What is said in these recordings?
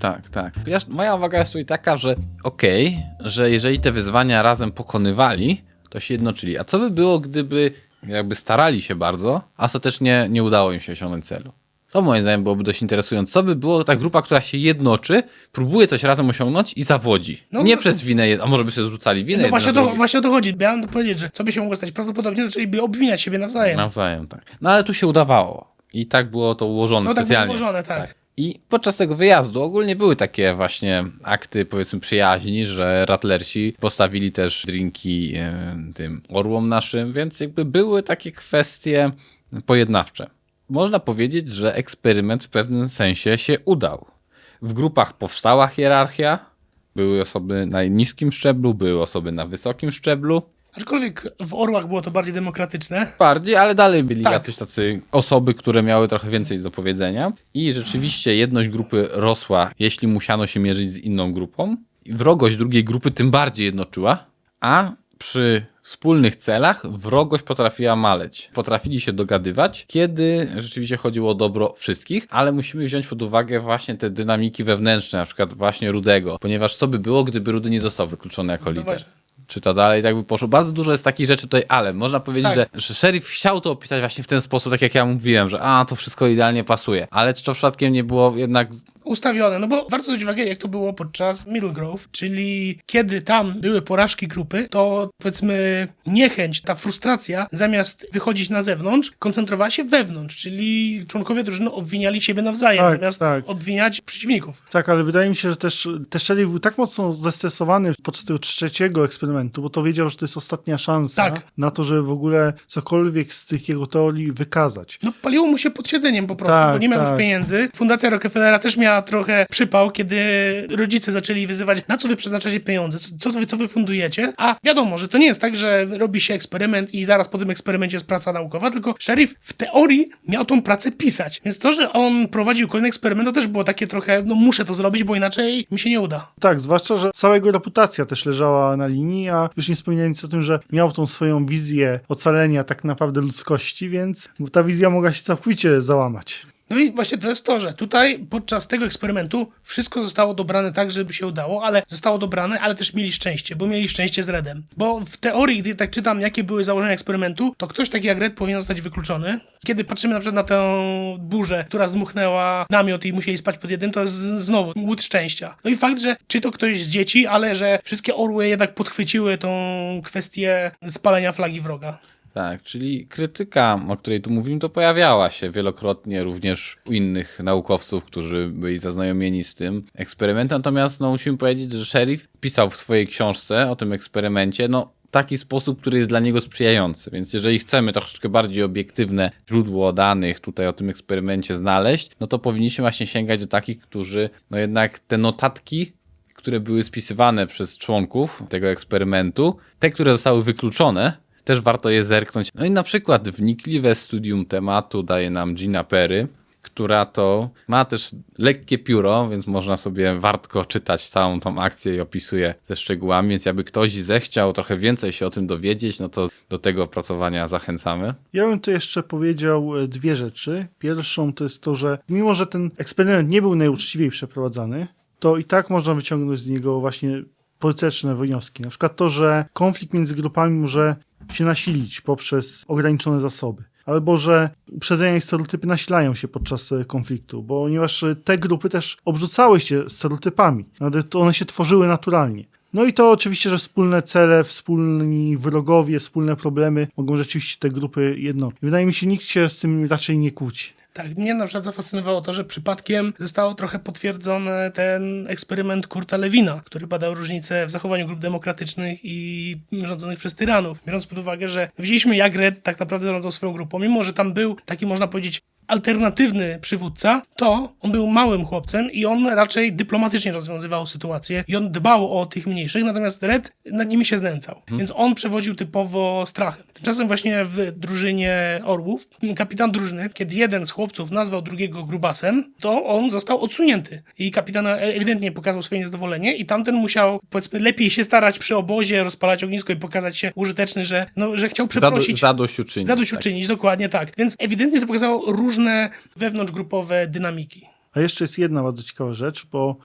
Tak, tak. Ja, moja uwaga jest tutaj taka, że okej, że jeżeli te wyzwania razem pokonywali, to się jednoczyli. A co by było, gdyby jakby starali się bardzo, a ostatecznie nie udało im się osiągnąć celu? To moim zdaniem byłoby dość interesujące. Co by było ta grupa, która się jednoczy, próbuje coś razem osiągnąć i zawodzi. No, nie no- przez winę, a może by się zrzucali winę No właśnie to, właśnie o to chodzi. Miałem powiedzieć, że co by się mogło stać? Prawdopodobnie zaczęliby obwiniać siebie nawzajem. Nawzajem, tak. No ale tu się udawało. I tak było to ułożone No tak było ułożone, tak. I podczas tego wyjazdu ogólnie były takie właśnie akty, powiedzmy, przyjaźni, że Rattlersi postawili też drinki e, tym orłom naszym, więc jakby były takie kwestie pojednawcze. Można powiedzieć, że eksperyment w pewnym sensie się udał. W grupach powstała hierarchia, były osoby na niskim szczeblu, były osoby na wysokim szczeblu. Aczkolwiek w Orłach było to bardziej demokratyczne. Bardziej, ale dalej byli Tak. jacyś tacy osoby, które miały trochę więcej do powiedzenia. I rzeczywiście jedność grupy rosła, jeśli musiano się mierzyć z inną grupą. Wrogość drugiej grupy tym bardziej jednoczyła, a przy wspólnych celach wrogość potrafiła maleć. Potrafili się dogadywać, kiedy rzeczywiście chodziło o dobro wszystkich, ale musimy wziąć pod uwagę właśnie te dynamiki wewnętrzne, na przykład właśnie Rudego, ponieważ co by było, gdyby Rudy nie został wykluczony jako lider? Właśnie. czy to dalej tak by poszło. Bardzo dużo jest takich rzeczy tutaj, ale można powiedzieć, Tak. że, że szeryf chciał to opisać właśnie w ten sposób, tak jak ja mówiłem, że a, to wszystko idealnie pasuje. Ale czy to przypadkiem nie było jednak ustawione, no bo warto zwrócić uwagę, jak to było podczas Middle Grove, czyli kiedy tam były porażki grupy, to powiedzmy niechęć, ta frustracja, zamiast wychodzić na zewnątrz, koncentrowała się wewnątrz, czyli członkowie drużyny obwiniali siebie nawzajem, Tak, zamiast tak. obwiniać przeciwników. Tak, ale wydaje mi się, że też, też Sheriff był tak mocno zestresowany podczas tego trzeciego eksperymentu, bo to wiedział, że to jest ostatnia szansa Tak. na to, żeby w ogóle cokolwiek z tych jego teorii wykazać. No paliło mu się pod siedzeniem po prostu, Tak, bo nie miał już tak. pieniędzy. Fundacja Rockefellera też miała trochę przypał, kiedy rodzice zaczęli wyzywać, na co wy przeznaczacie pieniądze, co, wy, co wy fundujecie. A wiadomo, że to nie jest tak, że robi się eksperyment i zaraz po tym eksperymencie jest praca naukowa, tylko szeryf w teorii miał tą pracę pisać. Więc to, że on prowadził kolejny eksperyment, to też było takie trochę, no muszę to zrobić, bo inaczej mi się nie uda. Tak, zwłaszcza, że cała jego reputacja też leżała na linii, a już nie wspominając o tym, że miał tą swoją wizję ocalenia tak naprawdę ludzkości, więc ta wizja mogła się całkowicie załamać. No i właśnie to jest to, że tutaj podczas tego eksperymentu wszystko zostało dobrane tak, żeby się udało, ale zostało dobrane, ale też mieli szczęście, bo mieli szczęście z Redem. Bo w teorii, gdy tak czytam, jakie były założenia eksperymentu, to ktoś taki jak Red powinien zostać wykluczony. Kiedy patrzymy na przykład na tę burzę, która zdmuchnęła namiot i musieli spać pod jednym, to jest znowu łód szczęścia. No i fakt, że czy to ktoś z dzieci, ale że wszystkie orły jednak podchwyciły tą kwestię spalenia flagi wroga. Tak, czyli krytyka, o której tu mówimy, to pojawiała się wielokrotnie również u innych naukowców, którzy byli zaznajomieni z tym eksperymentem. Natomiast no, musimy powiedzieć, że szeryf pisał w swojej książce o tym eksperymencie, no taki sposób, który jest dla niego sprzyjający. Więc jeżeli chcemy troszeczkę bardziej obiektywne źródło danych tutaj o tym eksperymencie znaleźć, no to powinniśmy właśnie sięgać do takich, którzy no jednak te notatki które były spisywane przez członków tego eksperymentu, te, które zostały wykluczone, też warto je zerknąć. No i na przykład wnikliwe studium tematu daje nam Gina Perry, która to ma też lekkie pióro, więc można sobie wartko czytać całą tą akcję i opisuje ze szczegółami, więc jakby ktoś zechciał trochę więcej się o tym dowiedzieć, no to do tego opracowania zachęcamy. Ja bym tu jeszcze powiedział e, dwie rzeczy. Pierwszą to jest to, że mimo, że ten eksperyment nie był najuczciwiej przeprowadzany, to i tak można wyciągnąć z niego właśnie pożyteczne wnioski. Na przykład to, że konflikt między grupami może się nasilić poprzez ograniczone zasoby. Albo że uprzedzenia i stereotypy nasilają się podczas e, konfliktu, bo ponieważ e, te grupy też obrzucały się stereotypami, nawet one się tworzyły naturalnie. No i to oczywiście, że wspólne cele, wspólni wrogowie, wspólne problemy mogą rzeczywiście te grupy jednoczyć. Wydaje mi się, nikt się z tym raczej nie kłóci. Tak, mnie na przykład zafascynowało to, że przypadkiem zostało trochę potwierdzony ten eksperyment Kurta Lewina, który badał różnice w zachowaniu grup demokratycznych i rządzonych przez tyranów. Biorąc pod uwagę, że widzieliśmy jak Red tak naprawdę zarządzał swoją grupą, mimo że tam był taki, można powiedzieć, alternatywny przywódca, to on był małym chłopcem i on raczej dyplomatycznie rozwiązywał sytuację i on dbał o tych mniejszych, natomiast Red nad nimi się znęcał. Więc on przewodził typowo strachem. Tymczasem właśnie w drużynie Orłów kapitan drużyny, kiedy jeden z chłopców nazwał drugiego grubasem, to on został odsunięty. I kapitan ewidentnie pokazał swoje niezadowolenie i tamten musiał, powiedzmy, lepiej się starać przy obozie, rozpalać ognisko i pokazać się użyteczny, że, no, że chciał przeprosić. Zadośćuczynić. Zadośćuczynić, dokładnie tak. Więc ewidentnie to pokazało różne wewnątrzgrupowe dynamiki. A jeszcze jest jedna bardzo ciekawa rzecz, bo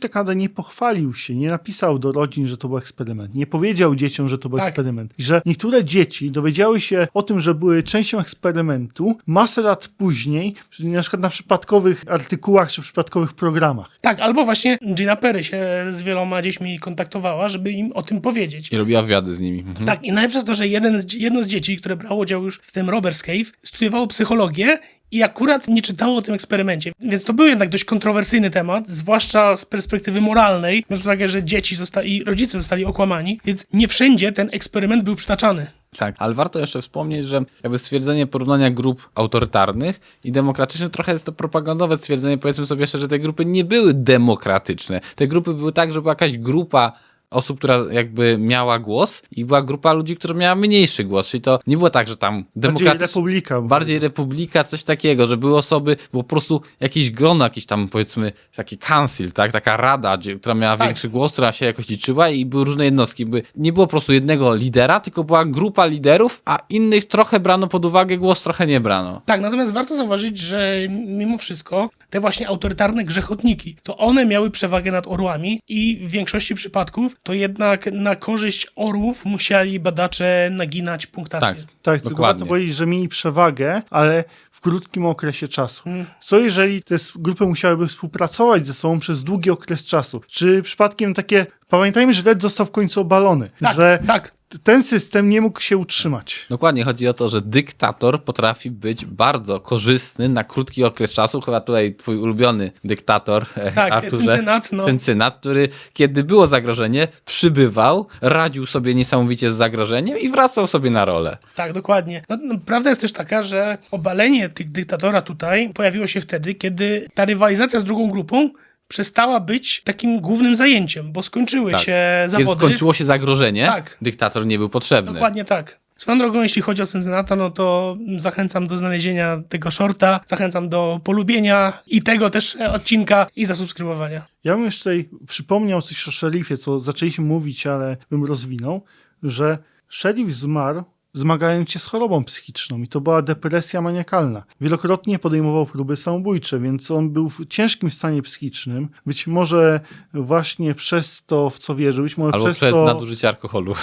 tak naprawdę nie pochwalił się, nie napisał do rodzin, że to był eksperyment. Nie powiedział dzieciom, że to był Tak. eksperyment. I że niektóre dzieci dowiedziały się o tym, że były częścią eksperymentu masę lat później, czyli na przykład na przypadkowych artykułach czy przypadkowych programach. Tak, albo właśnie Gina Perry się z wieloma dziećmi kontaktowała, żeby im o tym powiedzieć. I robiła wywiady z nimi. Mhm. Tak, i najlepsze jest to, że jeden z, jedno z dzieci, które brało udział już w tym Robert's Cave, studiowało psychologię i akurat nie czytało o tym eksperymencie. Więc to był jednak dość kontrowersyjny temat, zwłaszcza z perspektywy moralnej, biorąc pod uwagę, że dzieci i rodzice zostali okłamani, więc nie wszędzie ten eksperyment był przytaczany. Tak, ale warto jeszcze wspomnieć, że jakby stwierdzenie porównania grup autorytarnych i demokratycznych trochę jest to propagandowe stwierdzenie, powiedzmy sobie jeszcze, że te grupy nie były demokratyczne. Te grupy były tak, że była jakaś grupa osób, która jakby miała głos i była grupa ludzi, która miała mniejszy głos, czyli to nie było tak, że tam Bardziej demokratyczne... republika. Bardziej republika, coś takiego, że były osoby, było po prostu jakieś grono, jakiś tam powiedzmy taki council, tak? Taka rada, gdzie, która miała Tak. większy głos, która się jakoś liczyła i były różne jednostki. By, nie było po prostu jednego lidera, tylko była grupa liderów, a innych trochę brano pod uwagę, głos trochę nie brano. Tak, natomiast warto zauważyć, że mimo wszystko te właśnie autorytarne grzechotniki, to one miały przewagę nad orłami i w większości przypadków to jednak na korzyść orłów musieli badacze naginać punktację. Tak. Tak, tylko Dokładnie. warto powiedzieć, że mieli przewagę, ale w krótkim okresie czasu. Mm. Co jeżeli te grupy musiałyby współpracować ze sobą przez długi okres czasu? Czy przypadkiem takie... Pamiętajmy, że Red został w końcu obalony, Tak, że tak. Ten system nie mógł się utrzymać. Dokładnie, chodzi o to, że dyktator potrafi być bardzo korzystny na krótki okres czasu. Chyba tutaj twój ulubiony dyktator, e, Tak, Arturze. Cyncynat, no. Cyncynat, który kiedy było zagrożenie, przybywał, radził sobie niesamowicie z zagrożeniem i wracał sobie na rolę. Tak, dokładnie. No, no, prawda jest też taka, że obalenie tych dyktatora tutaj pojawiło się wtedy, kiedy ta rywalizacja z drugą grupą przestała być takim głównym zajęciem, bo skończyły Tak. się zawody. skończyło się zagrożenie, Tak. dyktator nie był potrzebny. Dokładnie tak. Swoją drogą, jeśli chodzi o Cyncynata, no to zachęcam do znalezienia tego shorta, zachęcam do polubienia i tego też odcinka i zasubskrybowania. Ja bym jeszcze tutaj przypomniał coś o szerifie, co zaczęliśmy mówić, ale bym rozwinął, że szerif zmarł zmagając się z chorobą psychiczną i to była depresja maniakalna. Wielokrotnie podejmował próby samobójcze, więc on był w ciężkim stanie psychicznym. Być może właśnie przez to, w co wierzył, być może Albo przez, przez to... nadużycie alkoholu.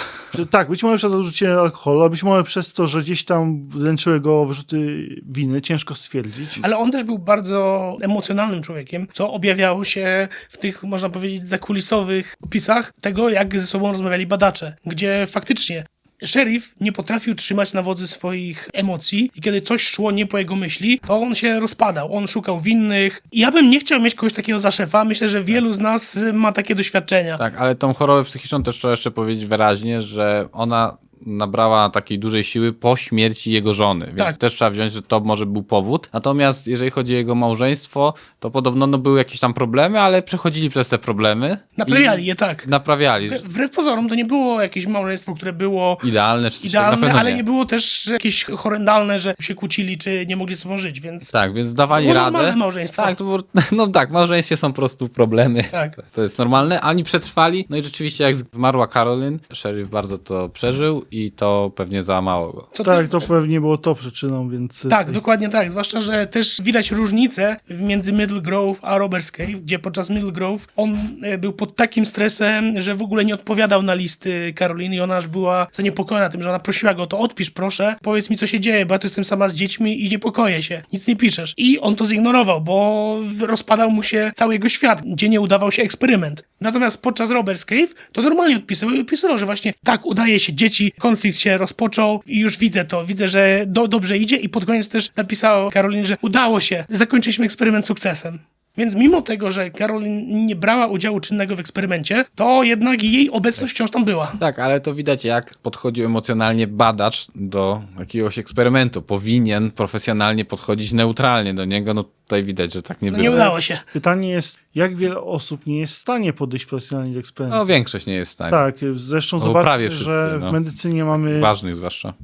Tak, być może przez nadużycie alkoholu, a być może przez to, że gdzieś tam dręczyły go wyrzuty winy, ciężko stwierdzić. Ale on też był bardzo emocjonalnym człowiekiem, co objawiało się w tych, można powiedzieć, zakulisowych opisach tego, jak ze sobą rozmawiali badacze, gdzie faktycznie Szerif nie potrafił trzymać na wodzy swoich emocji i kiedy coś szło nie po jego myśli, to on się rozpadał, on szukał winnych. I ja bym nie chciał mieć kogoś takiego za szefa, myślę, że wielu z nas ma takie doświadczenia. Tak, ale tą chorobę psychiczną też trzeba jeszcze powiedzieć wyraźnie, że ona nabrała takiej dużej siły po śmierci jego żony, więc Tak. też trzeba wziąć, że to może był powód. Natomiast jeżeli chodzi o jego małżeństwo, to podobno no, były jakieś tam problemy, ale przechodzili przez te problemy. Naprawiali je tak. Naprawiali. Wbrew pozorom to nie było jakieś małżeństwo, które było Idealne czy idealne, ale nie było też jakieś horrendalne, że się kłócili, czy nie mogli sobą żyć, więc Tak, więc dawali radę. normalne małżeństwo. Tak, było, no tak, w małżeństwie są po prostu problemy. Tak. To jest normalne. Ani przetrwali. No i rzeczywiście jak zmarła Karolyn, szeryf bardzo to przeżył i to pewnie załamało go. co Tak, też, to pewnie było to przyczyną, więc... Tak, dokładnie tak. Zwłaszcza, że też widać różnicę między Middle Grove a Robert's Cave, gdzie podczas Middle Grove on e, był pod takim stresem, że w ogóle nie odpowiadał na listy Karoliny i ona aż była zaniepokojona tym, że ona prosiła go, to odpisz proszę, powiedz mi co się dzieje, bo ja tu jestem sama z dziećmi i niepokoję się, nic nie piszesz. I on to zignorował, bo rozpadał mu się cały jego świat, gdzie nie udawał się eksperyment. Natomiast podczas Robert's Cave to normalnie odpisywał i opisywał, że właśnie tak, udaje się dzieci, konflikt się rozpoczął i już widzę to, widzę, że do, dobrze idzie i pod koniec też napisał Karolin, że udało się, zakończyliśmy eksperyment sukcesem. Więc mimo tego, że Karolin nie brała udziału czynnego w eksperymencie, to jednak jej obecność wciąż tam była. Tak, ale to widać, jak podchodził emocjonalnie badacz do jakiegoś eksperymentu. Powinien profesjonalnie podchodzić neutralnie do niego. No tutaj widać, że tak nie No było. nie udało się. Pytanie jest, jak wiele osób nie jest w stanie podejść profesjonalnie do eksperymentu? No większość nie jest w stanie. Tak, zresztą No, zobaczmy, prawie wszyscy, że no. w medycynie mamy... Ważnych zwłaszcza.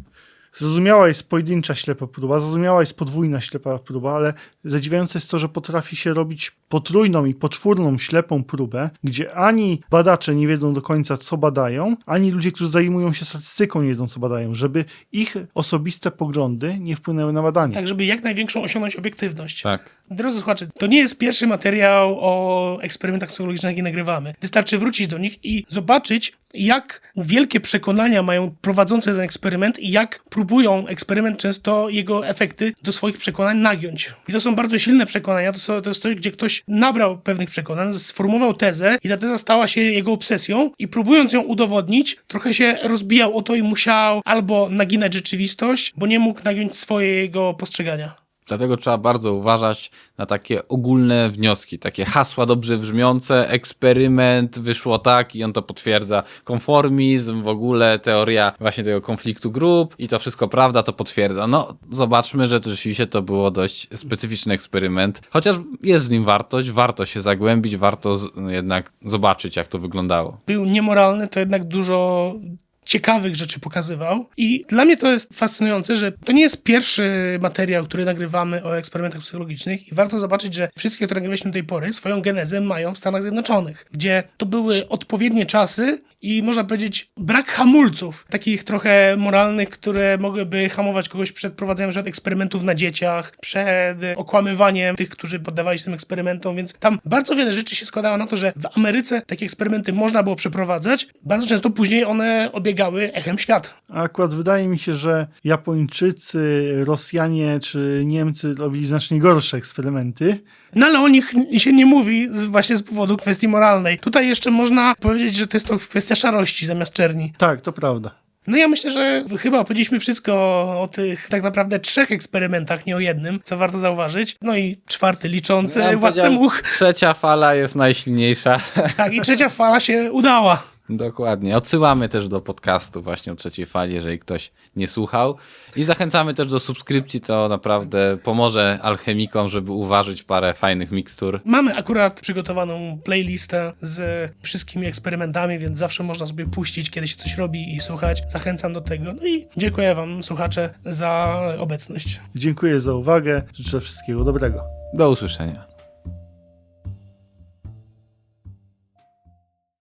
Zrozumiała jest pojedyncza ślepa próba, zrozumiała jest podwójna ślepa próba, ale zadziwiające jest to, że potrafi się robić potrójną i poczwórną ślepą próbę, gdzie ani badacze nie wiedzą do końca, co badają, ani ludzie, którzy zajmują się statystyką, nie wiedzą, co badają, żeby ich osobiste poglądy nie wpłynęły na badanie. Tak, żeby jak największą osiągnąć obiektywność. Tak. Drodzy słuchacze, to nie jest pierwszy materiał o eksperymentach psychologicznych, jaki nagrywamy. Wystarczy wrócić do nich i zobaczyć, jak wielkie przekonania mają prowadzące ten eksperyment i jak próbują eksperyment często jego efekty do swoich przekonań nagiąć. I to są bardzo silne przekonania, to, są, to jest coś, gdzie ktoś nabrał pewnych przekonań, sformułował tezę i ta teza stała się jego obsesją i próbując ją udowodnić, trochę się rozbijał o to i musiał albo naginać rzeczywistość, bo nie mógł nagiąć swojego postrzegania. Dlatego trzeba bardzo uważać na takie ogólne wnioski, takie hasła dobrze brzmiące, eksperyment, wyszło tak i on to potwierdza. Konformizm, w ogóle teoria właśnie tego konfliktu grup i to wszystko prawda, to potwierdza. No, zobaczmy, że to rzeczywiście to było dość specyficzny eksperyment. Chociaż jest w nim wartość, warto się zagłębić, warto jednak zobaczyć, jak to wyglądało. Był niemoralny, to jednak dużo ciekawych rzeczy pokazywał. I dla mnie to jest fascynujące, że to nie jest pierwszy materiał, który nagrywamy o eksperymentach psychologicznych i warto zobaczyć, że wszystkie, które nagrywaliśmy do tej pory, swoją genezę mają w Stanach Zjednoczonych, gdzie to były odpowiednie czasy i można powiedzieć brak hamulców, takich trochę moralnych, które mogłyby hamować kogoś przed prowadzeniem na przykład eksperymentów na dzieciach, przed okłamywaniem tych, którzy poddawali się tym eksperymentom, więc tam bardzo wiele rzeczy się składało na to, że w Ameryce takie eksperymenty można było przeprowadzać. Bardzo często później one obiegały echem świat. Akurat wydaje mi się, że Japończycy, Rosjanie czy Niemcy robili znacznie gorsze eksperymenty. No ale o nich się nie mówi z, właśnie z powodu kwestii moralnej. Tutaj jeszcze można powiedzieć, że to jest to kwestia szarości zamiast czerni. Tak, to prawda. No ja myślę, że chyba opowiedzieliśmy wszystko o tych tak naprawdę trzech eksperymentach, nie o jednym, co warto zauważyć. No i czwarty liczący, Ja Władcę Much. Trzecia fala jest najsilniejsza. Tak, i trzecia fala się udała. Dokładnie. Odsyłamy też do podcastu właśnie o trzeciej fali, jeżeli ktoś nie słuchał. I zachęcamy też do subskrypcji, to naprawdę pomoże alchemikom, żeby uważać parę fajnych mikstur. Mamy akurat przygotowaną playlistę z wszystkimi eksperymentami, więc zawsze można sobie puścić, kiedy się coś robi i słuchać. Zachęcam do tego. No i dziękuję wam, słuchacze, za obecność. Dziękuję za uwagę. Życzę wszystkiego dobrego. Do usłyszenia.